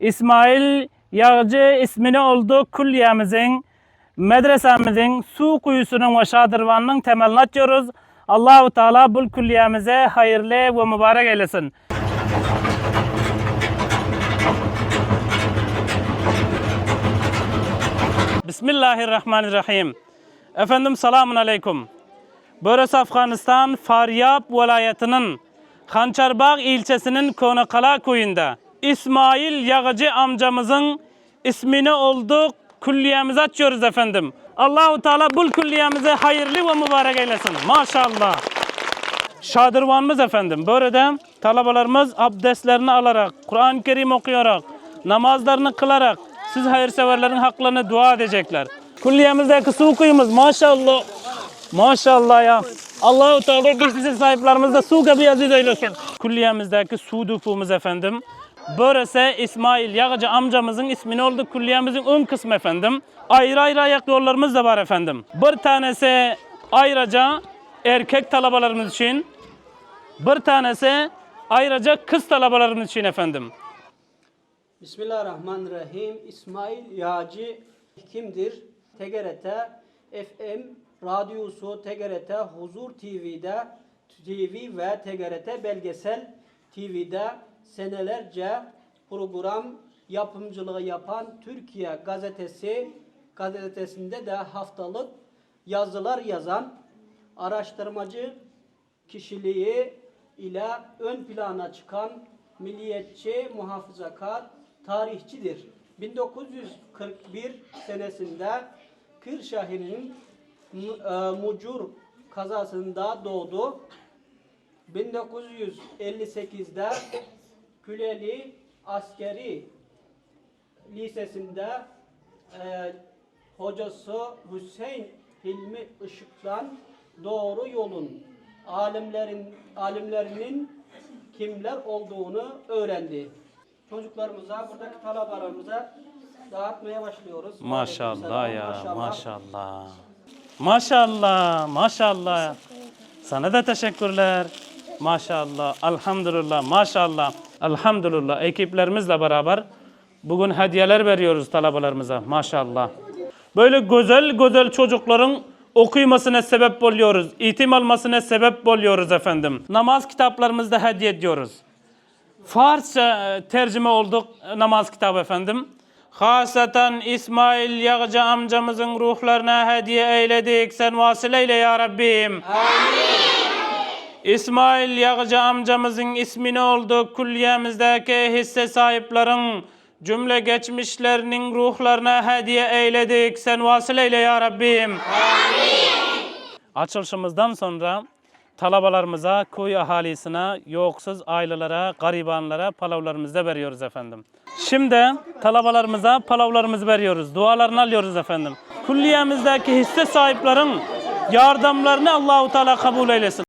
İsmail Yağcı ismini oldu kulliyemizin, medresemizin su kuyusunun ve şadırvanının temelini atıyoruz. Allahu Teala bu kulliyemize hayırlı ve mübarek eylesin. Bismillahirrahmanirrahim. Efendim selamun aleyküm. Burası Afganistan Faryab vilayetinin Hançarbağ ilçesinin Konakala köyünde İsmail Yağcı amcamızın ismini olduk külliyemizi açıyoruz efendim. Allahu Teala bu külliyemize hayırlı ve mübarek eylesin. Maşallah. Şadırvanımız efendim. Böyle talabalarımız abdestlerini alarak, Kur'an-ı Kerim okuyarak, namazlarını kılarak siz hayırseverlerin haklarını dua edecekler. Kulliyemizdeki su kuyumuz maşallah. Maşallah ya. Allahu Teala geçmişe sahiplerimiz de su gibi aziz eylesin. Kulliyemizdeki su dufumuz efendim. Burası İsmail Yağcı amcamızın ismini oldu. Kulliyemizin ön kısmı efendim. Ayrı ayrı ayak yollarımız da var efendim. Bir tanesi ayrıca erkek talabalarımız için. Bir tanesi ayrıca kız talabalarımız için efendim. Bismillahirrahmanirrahim. İsmail Yağcı kimdir? TGRT, FM, radyosu TGRT, Huzur TV'de, TV ve TGRT Belgesel TV'de senelerce program yapımcılığı yapan Türkiye Gazetesi gazetesinde de haftalık yazılar yazan araştırmacı kişiliği ile ön plana çıkan milliyetçi, muhafazakar, tarihçidir. 1941 senesinde Kırşehir'in e, Mucur kazasında doğdu. 1958'de Küleli Askeri Lisesi'nde e, hocası Hüseyin Hilmi Işık'tan doğru yolun alimlerin alimlerinin kimler olduğunu öğrendi. Çocuklarımıza, buradaki talabalarımıza dağıtmaya başlıyoruz. Maşallah ya maşallah. Maşallah maşallah. Sana da teşekkürler. Maşallah. Elhamdülillah. Maşallah. Elhamdülillah. Ekiplerimizle beraber bugün hediyeler veriyoruz talabalarımıza. Maşallah. Böyle güzel güzel çocukların okuymasına sebep oluyoruz. Eğitim almasına sebep oluyoruz efendim. Namaz kitaplarımızda hediye ediyoruz. Farsça e, tercüme olduk e, namaz kitabı efendim. Haseten İsmail Yağcı amcamızın ruhlarına hediye eyledik. Sen vasıl eyle ya Rabbim. İsmail Yağcı amcamızın ismini oldu. Kulliyemizdeki hisse sahiplerin cümle geçmişlerinin ruhlarına hediye eyledik. Sen vasıl eyle ya Rabbim. Açılışımızdan sonra talabalarımıza, köy ahalisine, yoksuz ailelere, garibanlara palavlarımızı da veriyoruz efendim. Şimdi talabalarımıza palavlarımızı veriyoruz. Dualarını alıyoruz efendim. Kulliyemizdeki hisse sahiplerin yardımlarını Allahu Teala kabul eylesin.